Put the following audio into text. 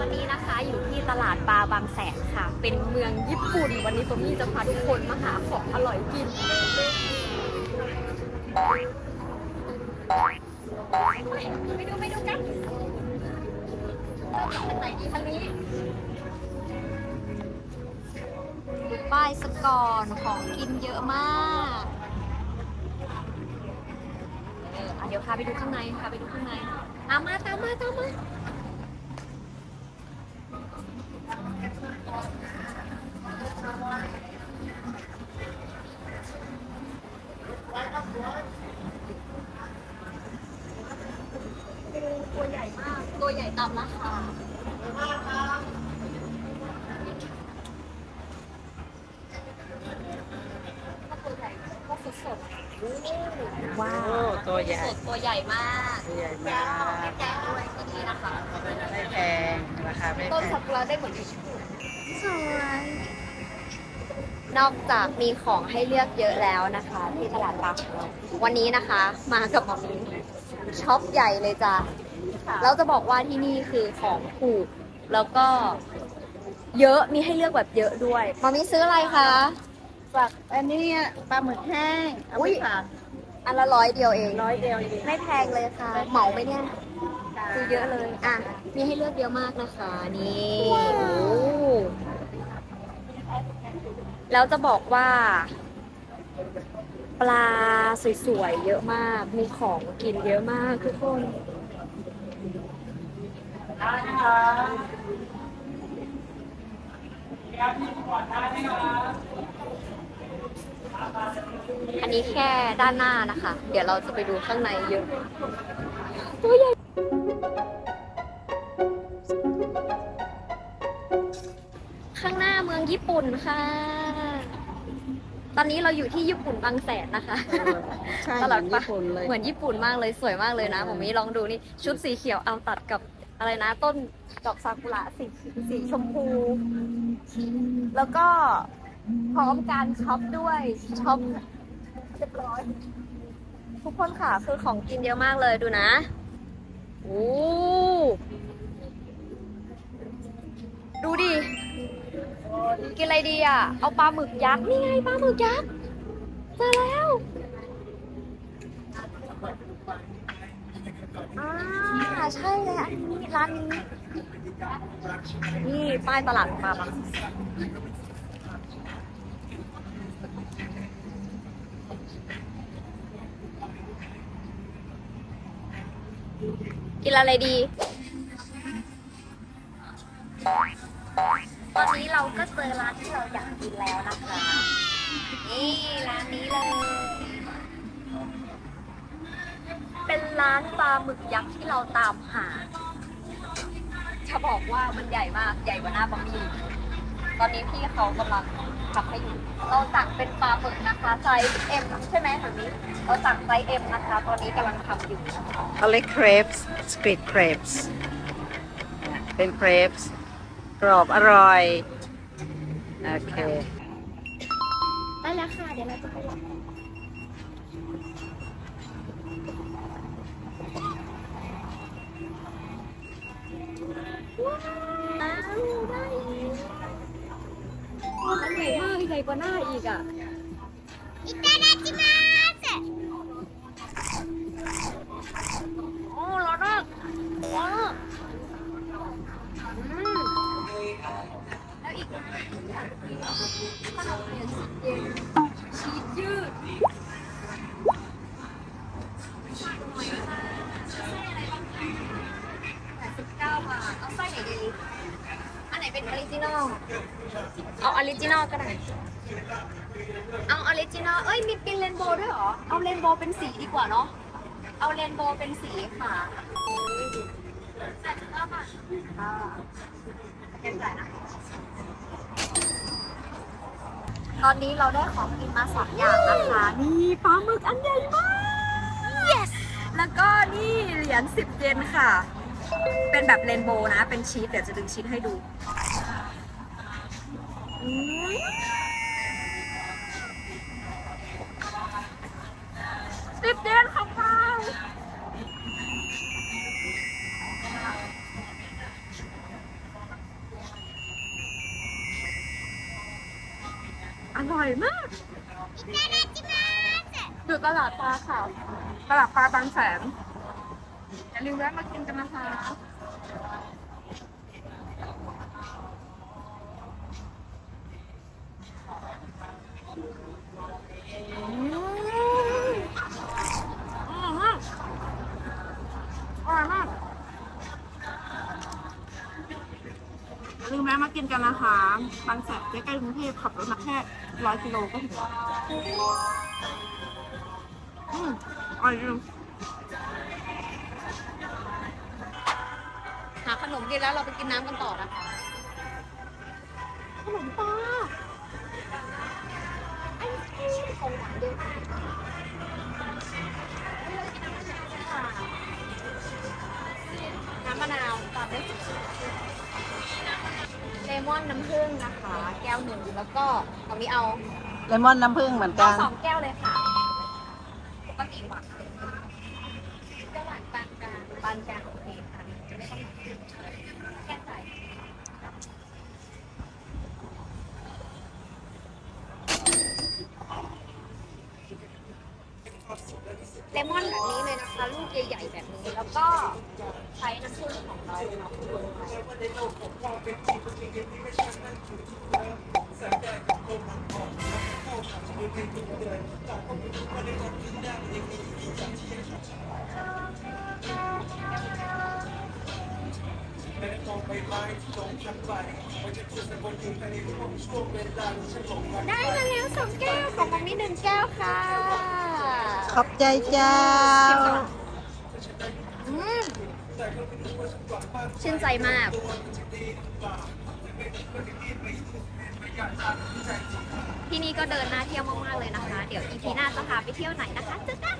วันนี้นะคะอยู่ที่ตลาดปลาบางแสนค่ะ เป็นเมืองญี่ปุ่น วันนี้ผมมี่จะพาทุกคนมาหาของอร่อยกิน ไปดูไปดูกันไหนดีทางนี้ป้ายสกอร์ของกินเยอะมากเอออะเดี๋ยวพาไปดูข้างในพาไปดูข้างในตามมาตามมาตามมา ตัวใหญ่มาก ตัวใหญ่ตามราคาก็ตัวใหญ่ก็สดสดๆว้าโอ้วตัวใหญ่สดตัวใหญ่มากตัวใหญ่มากไม่แพงด้วยที่นี่นะคะไม่แพงราคาไม่ต้นแพซางกุระได้เหมือนที่ญี่ปุ่นสวยนอกจากมีของให้เลือกเยอะแล้วนะคะ ที่ตลาดปลาของเราวันนี้นะคะ มากับหมอมีช็อปใหญ่เลยจ้ะ แล้วจะบอกว่าที่นี่คือของถูก แล้วก็เยอะมีให้เลือกแบบเยอะด้วยหมามีซื้ออะไรคะ ฝากอันนี้ปลาหมึกแห้งเอาอุ๊ไปย ฝากอันละร้อยเดียวเอง ร้อยเดียวเองไม่แพงเลยค่ะ เหมาไหมเนี่ย ซื้อเยอะเลย อะ มีให้เลือกเยอะมากนะคะ นี่โอ้แล้วจะบอกว่า ปลาสวยๆ เยอะมาก มีของกินเยอะมากทุกคน อันนี้แค่ด้านหน้านะคะ เดี๋ยวเราจะไปดูข้างในเยอะตัวใหญ่ข้างหน้าเมืองญี่ปุ่นค่ะ ตอนนี้เราอยู่ที่ญี่ปุ่นบางแสนนะคะใช่ตลาดเหมือนญี่ปุ่นเลยเหมือนญี่ปุ่นมากเลยสวยมากเลยนะผมมีลองดูนี่ชุดสีเขียวเอาตัดกับ อะไรนะ ต้นดอกซากุระสีสีชมพู แล้วก็พร้อมการช็อปด้วยช็อปเรียบร้อย ทุกคนค่ะคือของกินเยอะมากเลยดูนะโอ้ดูดิ กินอะไรดีอะ เอาปลาหมึกยักษ์ นี่ไงปลาหมึกยักษ์เจอแล้ว อ่าใช่เลยอันนี้ร้านนี้ นี่ป้ายตลาดปลาบางกินอะไรดี ตอนนี้เราก็เจอร้านที่เราอยากกินแล้วนะคะ นี่ร้านนี้เลย เป็นร้านปลาหมึกยักษ์ที่เราตามหา จะบอกว่ามันใหญ่มากใหญ่กว่าหน้าบะหมี่ตอนนี้พี่เขากำลังทำให้อยู่เราสั่งเป็นปลาหมึกนะคะไซส์ M ใช่ไหมแบบนี้ เราสั่งไซส์ M นะคะ ตอนนี้กำลังทำอยู่นะคะเขาเรียกเครปส์สตรีทเครปส์เป็นเครปส์กรอบอร่อย โอเค ได้แล้วค่ะ เดี๋ยวเราจะไปรับว้าวได้อีก มันใหญ่มากใหญ่กว่าหน้าอีกอะ เอ้ยมีเป็นเรนโบว์ด้วยเหรอ เอาเรนโบว์เป็นสีดีกว่าเนาะ เอาเรนโบว์เป็นสีค่ะแปดสิบเก้าบาทอ่าเก็บจ่ายนะตอนนี้เราได้ของกินมาสองอย่างนะคะ นี่ปลาหมึกอันใหญ่มาก yes แล้วก็นี่เหรียญสิบเยนค่ะ เป็นแบบเรนโบว์นะ เป็นชีสเดี๋ยวจะดึงชีสให้ดู ร่อยมากอยู่ตลาดปลาค่ะ ตลาดปลาบางแสนอย่าลืมแวะมากินกันนะคะ แวะมากินกันนะคะบางแสนใกล้ๆกรุงเทพขับรถมาแค่ร้อยกิโลก็ถึงแล้วอืมอร่อยจริงหาขนมกินแล้วเราไปกินน้ำกันต่อนะคะขนมปลาไอ้ของหวานเดียวกันน้ำมะนาวตามด้วย มอนน้ำผึ้งนะคะ แก้วหนึ่งแล้วก็ตรงนี้เอาเลมอนน้ำผึ้งเหมือนเอากันสองแก้วเลยค่ะปกติหวานจะหวานปานกลางปานกลางโอเคค่ะจะไม่ต้องแก้ใส่เลมอนแบบนี้เลยนะคะ ลูก ใหญ่ๆแบบนี้ แล้วก็ใช้น้ำผึ้งของเราเนาะได้มาแล้วสองแก้วของมัมมี่หนึ่งแก้วค่ะ ขอบใจเจ้า อืม ชื่นใจมากที่นี่ก็เดินหน้าเที่ยวมากๆเลยนะคะ เดี๋ยวอีพีหน้าจะพาไปเที่ยวไหนนะคะเจอกัน